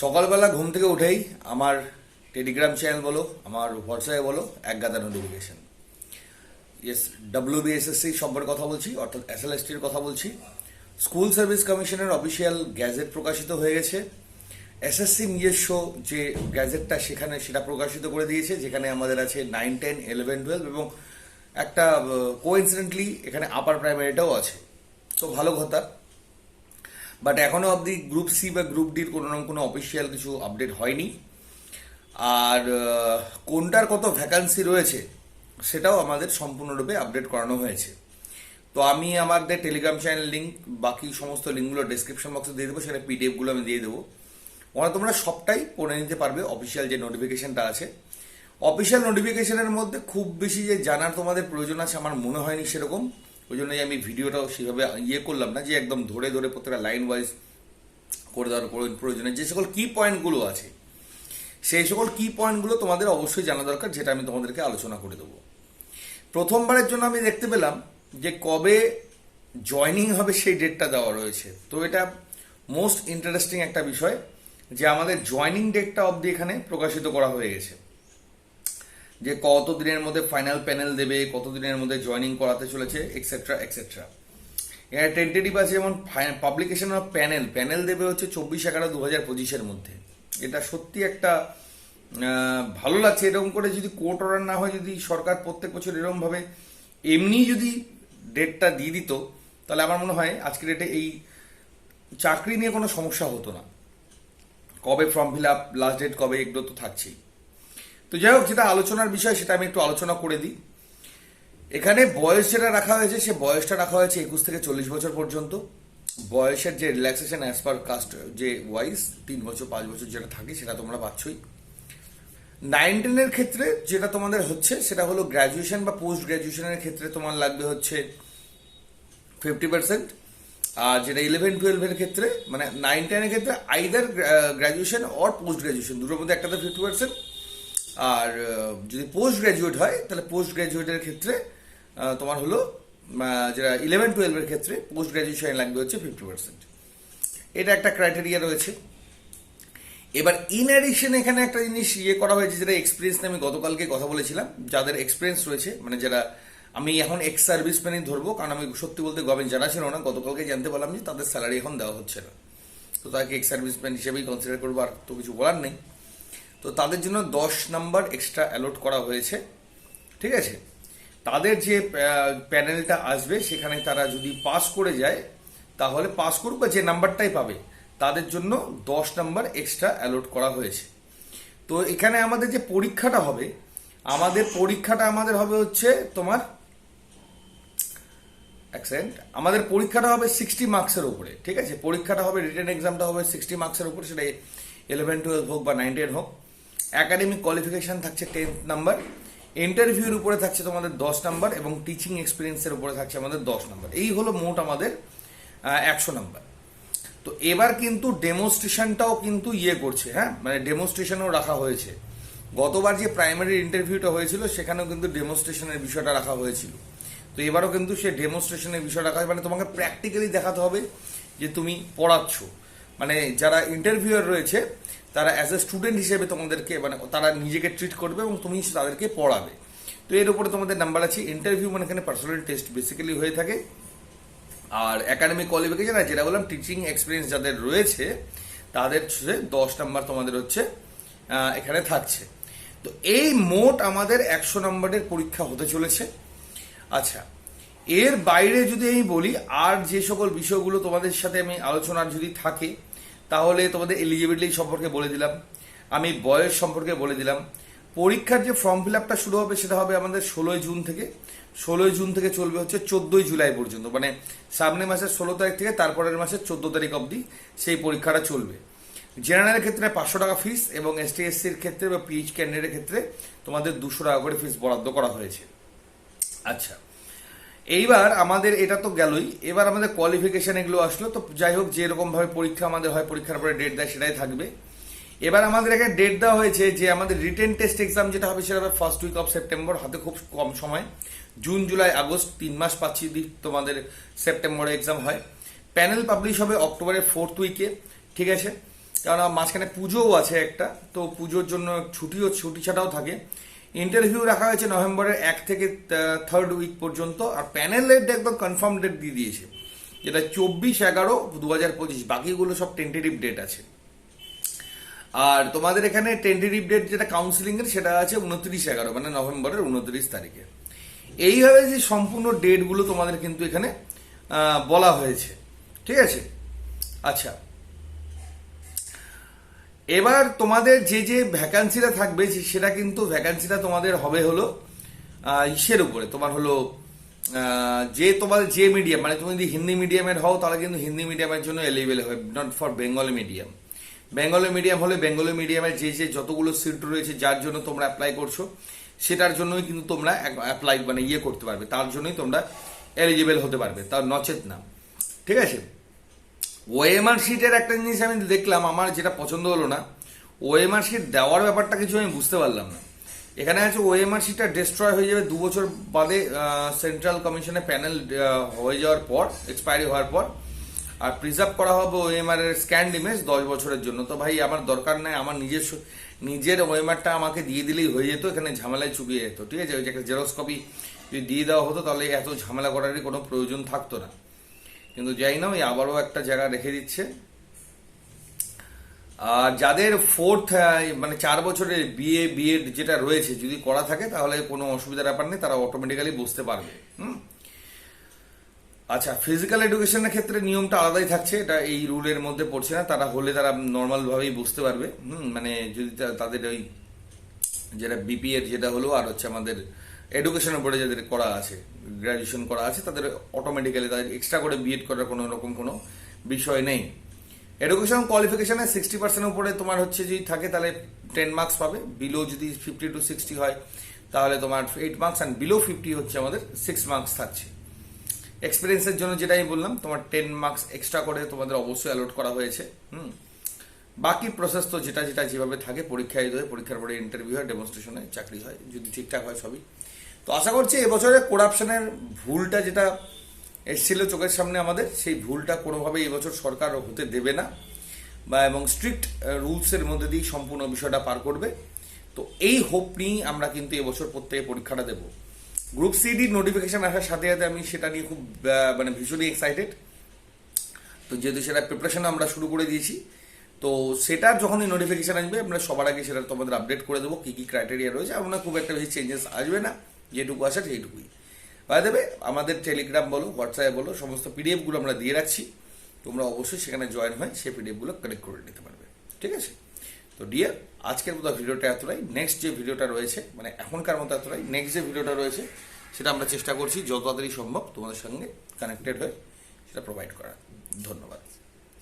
সকালবেলা ঘুম থেকে উঠেই আমার টেলিগ্রাম চ্যানেল বলো, আমার হোয়াটসঅ্যাপে বলো, এক গাদা নোটিফিকেশন ইয়েস ডাব্লিউ বিএসএসসি সম্পর্কে কথা বলছি, অর্থাৎ এসএলএসটির কথা বলছি। স্কুল সার্ভিস কমিশনের অফিসিয়াল গ্যাজেট প্রকাশিত হয়ে গেছে। এসএসসি নিজস্ব যে গ্যাজেটটা সেখানে সেটা প্রকাশিত করে দিয়েছে, যেখানে আমাদের আছে নাইন টেন ইলেভেন টুয়েলভ এবং একটা কোইন্সিডেন্টলি এখানে আপার প্রাইমারিটাও আছে। তো ভালো কথা। বাট এখনও অবধি গ্রুপ সি বা গ্রুপ ডির কোনো রকম কোনো অফিসিয়াল কিছু আপডেট হয়নি। আর কোনটার কত ভ্যাকান্সি রয়েছে, সেটাও আমাদের সম্পূর্ণরূপে আপডেট করানো হয়েছে। তো আমি আমাদের টেলিগ্রাম চ্যানেল লিঙ্ক বাকি সমস্ত লিঙ্কগুলো ডিসক্রিপশন বক্সে দিয়ে দেবো, সেখানে পিডিএফগুলো আমি দিয়ে দেবো। ওরা তোমরা সবটাই পড়ে নিতে পারবে অফিসিয়াল যে নোটিফিকেশানটা আছে। অফিসিয়াল নোটিফিকেশনের মধ্যে খুব বেশি যে জানার তোমাদের প্রয়োজন আছে, আমার মনে হয়নি সেরকম। ওই জন্যই আমি ভিডিওটাও সেভাবে ইয়ে করলাম না যে একদম ধরে ধরে প্রত্যেকটা লাইন ওয়াইজ করে দেওয়ার প্রয়োজন- যে সকল কি পয়েন্টগুলো আছে, সেই সকল কি পয়েন্টগুলো তোমাদের অবশ্যই জানা দরকার, যেটা আমি তোমাদেরকে আলোচনা করে দেবো। প্রথমবারের জন্য আমি দেখতে পেলাম যে কবে জয়নিং হবে সেই ডেটটা দেওয়া রয়েছে। তো এটা মোস্ট ইন্টারেস্টিং একটা বিষয় যে আমাদের জয়নিং ডেটটা অবধি এখানে প্রকাশিত করা হয়ে গেছে। যে কত দিনের মধ্যে ফাইনাল প্যানেল দেবে কত দিনের মধ্যে জয়নিং করাতে চলেছে এক্সেট্রা এক্সেট্রা এখানে টেন্টেটিভ আছে যেমন পাবলিকেশন অফ প্যানেল প্যানেল দেবে হচ্ছে চব্বিশ এগারো দু হাজার পঁচিশের মধ্যে। এটা সত্যি একটা ভালো লাগছে। এরকম করে যদি কোর্ট অর্ডার না হয়, যদি সরকার প্রত্যেক বছর এরকম ভাবে এমনি যদি ডেটটা দিয়ে দিত, তাহলে আমার মনে হয় আজকের ডেটে এই চাকরি নিয়ে কোনো সমস্যা হতো না। কবে form fill up last date কবে, এগুলো তো থাকছেই। তো যাই হোক, যেটা আলোচনার বিষয়, সেটা আমি একটু আলোচনা করে দিই। এখানে বয়স যেটা রাখা হয়েছে, সে বয়সটা রাখা হয়েছে একুশ থেকে চল্লিশ বছর পর্যন্ত। বয়সের যে রিল্যাক্সেশন অ্যাজ পার কাস্ট যে ওয়াইজ তিন বছর, পাঁচ বছর যেটা থাকে, সেটা তোমরা পাচ্ছই। নাইন টেনের ক্ষেত্রে যেটা তোমাদের হচ্ছে, সেটা হলো গ্র্যাজুয়েশন বা পোস্ট গ্র্যাজুয়েশনের ক্ষেত্রে তোমার লাগবে হচ্ছে ফিফটি পার্সেন্ট আর যেটা ইলেভেন টুয়েলভের ক্ষেত্রে মানে নাইন টেনের ক্ষেত্রে either graduation or post graduation দুটোর মধ্যে একটাতে ফিফটি পার্সেন্ট আর যদি পোস্ট গ্র্যাজুয়েট হয়, তাহলে পোস্ট গ্র্যাজুয়েটের ক্ষেত্রে তোমার হলো যেটা ইলেভেন টুয়েলভের ক্ষেত্রে পোস্ট গ্র্যাজুয়েশন লাগবে হচ্ছে ফিফটি পার্সেন্ট এটা একটা ক্রাইটেরিয়া রয়েছে। এবার ইন অ্যাডিশন এখানে একটা জিনিস ইয়ে করা হয়েছে, যেটা এক্সপিরিয়েন্স নিয়ে আমি গতকালকে কথা বলেছিলাম। যাদের এক্সপিরিয়েন্স রয়েছে মানে যারা, আমি এখন এক্স সার্ভিস ম্যানই ধরবো, কারণ আমি সত্যি বলতে গভর্নমেন্ট জানা ছিল না, গতকালকে জানতে পারলাম যে তাদের স্যালারি এখন দেওয়া হচ্ছে না। তো তাকে এক্স সার্ভিস ম্যান হিসেবেই কনসিডার করব, আর তো কিছু বলার নেই। তো তাদের জন্য দশ নাম্বার এক্সট্রা অ্যালট করা হয়েছে, ঠিক আছে? তাদের যে প্যানেলটা আসবে, সেখানে তারা যদি পাস করে যায়, তাহলে পাস করুক বা যে নাম্বারটাই পাবে, তাদের জন্য দশ নাম্বার এক্সট্রা অ্যালট করা হয়েছে। তো এখানে আমাদের যে পরীক্ষাটা হবে, আমাদের পরীক্ষাটা আমাদের হবে হচ্ছে তোমার অ্যাকসেন্ট আমাদের পরীক্ষাটা হবে সিক্সটি মার্কসের উপরে, ঠিক আছে? পরীক্ষাটা হবে রিটেন এক্সামটা হবে সিক্সটি মার্কসের উপরে, সেটা ইলেভেন টুয়েলভ হোক বা নাইন হোক। একাডেমিক কোয়ালিফিকেশন থাকছে টেন্থ নাম্বার ইন্টারভিউর উপরে থাকছে তোমাদের দশ নাম্বার এবং টিচিং এক্সপিরিয়েন্সের উপরে থাকছে আমাদের দশ নাম্বার এই হলো মোট আমাদের একশো নাম্বার তো এবার কিন্তু ডেমোস্ট্রেশনটাও কিন্তু ইয়ে করছে হ্যাঁ? মানে ডেমোস্ট্রেশনও রাখা হয়েছে। গতবার যে প্রাইমারি ইন্টারভিউটা হয়েছিল, সেখানেও কিন্তু ডেমোস্ট্রেশনের বিষয়টা রাখা হয়েছিল। তো এবারও কিন্তু সে ডেমোস্ট্রেশনের বিষয় রাখা হয় মানে তোমাকে প্র্যাকটিক্যালি দেখাতে হবে যে তুমি পড়াচ্ছ। মানে যারা ইন্টারভিউয়ার রয়েছে, তারা অ্যাজ এ স্টুডেন্ট হিসেবে তোমাদেরকে মানে তারা নিজেকে ট্রিট করবে এবং তুমি তাদেরকে পড়াবে। তো এর উপরে তোমাদের নাম্বার আছে ইন্টারভিউ মানে এখানে পার্সোনাল টেস্ট বেসিক্যালি হয়ে থাকে। আর একাডেমিক কোয়ালিফিকেশন আর যেটা বললাম টিচিং এক্সপিরিয়েন্স যাদের রয়েছে, তাদের দশ নাম্বার তোমাদের হচ্ছে এখানে থাকছে। তো এই মোট আমাদের একশো নম্বরের পরীক্ষা হতে চলেছে। আচ্ছা এর বাইরে যদি আমি বলি, আর যে সকল বিষয়গুলো তোমাদের সাথে আমি আলোচনার যদি থাকে তাহলে তোমাদের এলিজিবিলিটি সম্পর্কে বলে দিলাম। আমি বয়স সম্পর্কে বলে দিলাম। পরীক্ষার যে ফর্ম ফিল আপটা শুরু হবে সেটা হবে আমাদের ষোলোই জুন থেকে। ষোলোই জুন থেকে চলবে হচ্ছে চোদ্দই জুলাই পর্যন্ত। মানে সামনে মাসের ষোলো তারিখ থেকে তারপরের মাসের চোদ্দ তারিখ অবধি সেই পরীক্ষাটা চলবে। জেনারেলের ক্ষেত্রে পাঁচশো টাকা ফিস এবং এসটি এসসির ক্ষেত্রে বা পিএইচ ক্যান্ডিডেটের ক্ষেত্রে তোমাদের দুশো টাকা করে ফিস বরাদ্দ করা হয়েছে। আচ্ছা। এইবার আমাদের এটা তো গেলই। এবার আমাদের কোয়ালিফিকেশন এগুলো আসলো, তো যাই হোক যেরকম ভাবে পরীক্ষা আমাদের হয়, পরীক্ষার পরে ডেট দেয় সেটাই থাকবে। এবার আমাদের এখানে ডেট দেওয়া হয়েছে যে আমাদের রিটেন টেস্ট এক্সাম যেটা হবে সেটা হবে ফার্স্ট উইক অফ সেপ্টেম্বর হাতে খুব কম সময়। জুন জুলাই আগস্ট তিন মাস পাচ্ছি তোমাদের সেপ্টেম্বরে এক্সাম হয়। প্যানেল পাবলিশ হবে অক্টোবরের ফোর্থ উইকে ঠিক আছে? কারণ মাঝখানে পুজোও আছে একটা, তো পুজোর জন্য ছুটিও, ছুটি ছাটাও থাকে। ইন্টারভিউ রাখা হয়েছে নভেম্বরের এক থেকে থার্ড উইক পর্যন্ত, আর প্যানেলের একদম কনফার্ম ডেট দিয়ে দিয়েছে। যেটা চব্বিশ এগারো দু হাজার পঁচিশ, বাকিগুলো সব টেন্টেটিভ ডেট আছে। আর তোমাদের এখানে টেন্টেটিভ ডেট যেটা কাউন্সিলিং এর, সেটা আছে উনত্রিশ এগারো মানে নভেম্বরের উনত্রিশ তারিখে। এইভাবে যে সম্পূর্ণ ডেটগুলো তোমাদের কিন্তু এখানে বলা হয়েছে। ঠিক আছে? আচ্ছা এবার তোমাদের যে যে ভ্যাকান্সিটা থাকবে সেটা কিন্তু ভ্যাকান্সিটা তোমাদের হবে হলো ইসের উপরে। তোমার হলো যে তোমার যে মিডিয়াম মানে তুমি যদি হিন্দি মিডিয়ামের হও, তাহলে কিন্তু হিন্দি মিডিয়ামের জন্য এলিজিবল হবে not for Bengali medium Bengali medium হলে বেঙ্গলি মিডিয়ামের যে যে যতগুলো সিট রয়েছে, যার জন্য তোমরা অ্যাপ্লাই করছ, সেটার জন্যই কিন্তু তোমরা অ্যাপ্লাই মানে ইয়ে করতে পারবে, তার জন্যই তোমরা এলিজিবল হতে পারবে, তার নচেত না। ঠিক আছে? ওএমআর শিটের একটা জিনিস আমি দেখলাম, আমার যেটা পছন্দ হলো না, ওএমআর শিট দেওয়ার ব্যাপারটা কিছু আমি বুঝতে পারলাম না। এখানে আছে ওএমআর শিটটা ডিস্ট্রয় হয়ে যাবে দু বছর বাদে সেন্ট্রাল কমিশনের প্যানেল হয়ে যাওয়ার পর এক্সপায়ারি হওয়ার পর, আর প্রিজার্ভ করা হবে ওএমআর এর স্ক্যান্ড ইমেজ দশ বছরের জন্য। তো ভাই, আমার দরকার নাই, আমার নিজস্ব, নিজের ওএমআরটা আমাকে দিয়ে দিলেই হয়ে যেত, এখানে ঝামেলায় চুকিয়ে যেত, ঠিক আছে? ওই যে একটা জেরক্স কপি যদি দিয়ে দেওয়া হতো, তাহলে এত ঝামেলা করারই কোনো প্রয়োজন থাকতো না। কিন্তু যাই না ওই আবারও একটা জায়গা রেখে দিচ্ছে। আর যাদের ফোর্থ মানে চার বছরের বিএ বিএড যেটা রয়েছে, যদি করা থাকে, তাহলে কোনো অসুবিধার ব্যাপার নেই, তারা অটোমেটিক্যালি বুঝতে পারবে। হুম? আচ্ছা ফিজিক্যাল এডুকেশনের ক্ষেত্রে নিয়মটা আলাদাই থাকছে, এটা এই রুলের মধ্যে পড়ছে না, তারা হলে তারা নর্মালভাবেই বুঝতে পারবে। হুম? মানে যদি তাদের ওই যেটা বিপি এর যেটা হলো, আর হচ্ছে আমাদের এডুকেশনের উপরে যাদের করা আছে গ্র্যাজুয়েশন করা আছে, তাদের অটোমেটিক্যালি তাদের এক্সট্রা করে বিএড করার কোনো রকম কোনো বিষয় নেই। এডুকেশন কোয়ালিফিকেশনে সিক্সটি পার্সেন্টের উপরে তোমার হচ্ছে যদি থাকে তাহলে টেন মার্কস পাবে বিলো যদি ফিফটি টু সিক্সটি হয়, তাহলে তোমার eight marks and below fifty হচ্ছে আমাদের সিক্স মার্কস থাকছে। এক্সপিরিয়েন্সের জন্য যেটা আমি বললাম, তোমার টেন মার্কস এক্সট্রা করে তোমাদের অবশ্যই অ্যালোট করা হয়েছে, হুম। বাকি প্রসেস তো যেটা যেটা যেভাবে থাকে, পরীক্ষায় হয় পরীক্ষার পরে ইন্টারভিউ হয় ডেমনস্ট্রেশন হয়, চাকরি হয়, যদি ঠিকঠাক হয় সবই। তো আশা করছি এবছরে করাপশনের ভুলটা যেটা এসেছিল চোখের সামনে আমাদের, সেই ভুলটা কোনোভাবেই এবছর সরকার হতে দেবে না বা এবং স্ট্রিক্ট রুলসের মধ্যে দিয়েই সম্পূর্ণ বিষয়টা পার করবে। তো এই হোপ নিয়েই আমরা কিন্তু এবছর প্রত্যেকে পরীক্ষাটা দেব। গ্রুপ সিডির নোটিফিকেশন আসার সাথে সাথে আমি সেটা নিয়ে খুব মানে ভীষণই এক্সাইটেড তো যেহেতু সেটা প্রিপারেশন আমরা শুরু করে দিয়েছি, তো সেটার যখনই নোটিফিকেশান আসবে আমরা সবার আগে সেটা তোমাদের আপডেট করে দেবো, কী কী ক্রাইটেরিয়া রয়েছে আমরা খুব একটা বেশি চেঞ্জেস আসবে না। যেটুকু আসে সেইটুকুই। পাই দেবে আমাদের টেলিগ্রাম বলো হোয়াটসঅ্যাপ বলো, সমস্ত পিডিএফগুলো আমরা দিয়ে রাখছি। তোমরা অবশ্যই সেখানে জয়েন হয়ে সেই পিডিএফগুলো কালেক্ট করে নিতে পারবে। ঠিক আছে? তো ডিয়ার আজকের মতো ভিডিওটা এতটাই। নেক্সট যে ভিডিওটা রয়েছে মানে এখনকার মতো এতটাই। নেক্সট যে ভিডিওটা রয়েছে, সেটা আমরা চেষ্টা করছি যত তাড়াতাড়ি সম্ভব তোমাদের সঙ্গে কানেক্টেড হয়ে সেটা প্রোভাইড করা ধন্যবাদ।